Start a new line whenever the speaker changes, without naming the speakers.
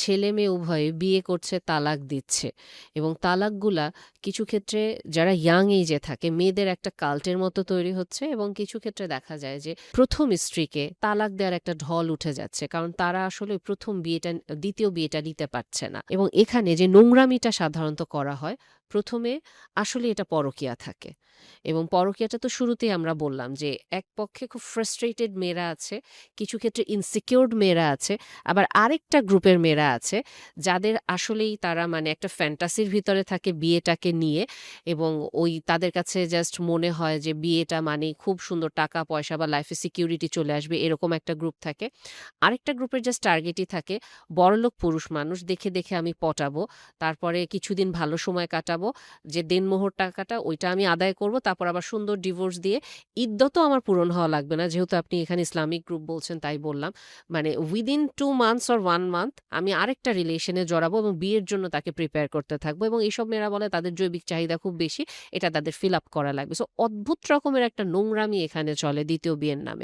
ছেলে মেয়ে উভয়ে বিয়ে করছে, তালাক দিচ্ছে এবং তালাকগুলা কিছু ক্ষেত্রে যারা ইয়াং এইজে থাকে মেয়েদের একটা কাল্টের মতো তৈরি হচ্ছে এবং কিছু ক্ষেত্রে দেখা যায় যে প্রথম স্ত্রীকে তালাক দেওয়ার একটা ঢল উঠে যাচ্ছে। কারণ তারা আসলে প্রথম বিয়েটা দ্বিতীয় বিয়েটা নিতে পারছে না। এবং এখানে যে নোংরামিটা সাধারণত করা হয়, প্রথমে আসলে এটা পরকীয়া থাকে। এবং পরকীয়াটা তো শুরুতেই আমরা বললাম যে এক পক্ষে খুব ফ্রাস্ট্রেটেড মেয়েরা আছে, কিছু ক্ষেত্রে ইনসিকিউরড মেয়েরা আছে, আবার আরেকটা গ্রুপের মেয়েরা আছে যাদের আসলেই তারা মানে একটা ফ্যান্টাসির ভিতরে থাকে বিয়েটাকে নিয়ে এবং ওই তাদের কাছে জাস্ট মনে হয় যে বিয়েটা মানেই খুব সুন্দর টাকা-পয়সা বা লাইফে সিকিউরিটি চলে আসবে এরকম একটা গ্রুপ থাকে। আরেকটা গ্রুপের জাস্ট টার্গেটই থাকে বড়লোক পুরুষ মানুষ দেখে, দেখে আমি পটাবো। তারপরে কিছুদিন ভালো সময় কাটাবো। যে দেনমোহর টাকাটা ওইটা আমি আদায় করব। তারপর আবার সুন্দর ডিভোর্স দিয়ে ইদ্যতও আমার পূরণ হওয়া লাগবে না। যেহেতু আপনি এখানে ইসলামিক গ্রুপ বলছেন, তাই বললাম। মানে within two months or one month আমি আরেকটা রিলেশনে জড়াবো এবং বিয়ের জন্য তাকে প্রিপেয়ার করতে থাকব এবং এইসব মেয়েরা বলে তাদের জৈবিক চাহিদা খুব বেশি। এটা তাদের ফিল আপ করা লাগবে। সো অদ্ভুত রকমের একটা নোংরামি এখানে চলে দ্বিতীয় বিয়ের নামে।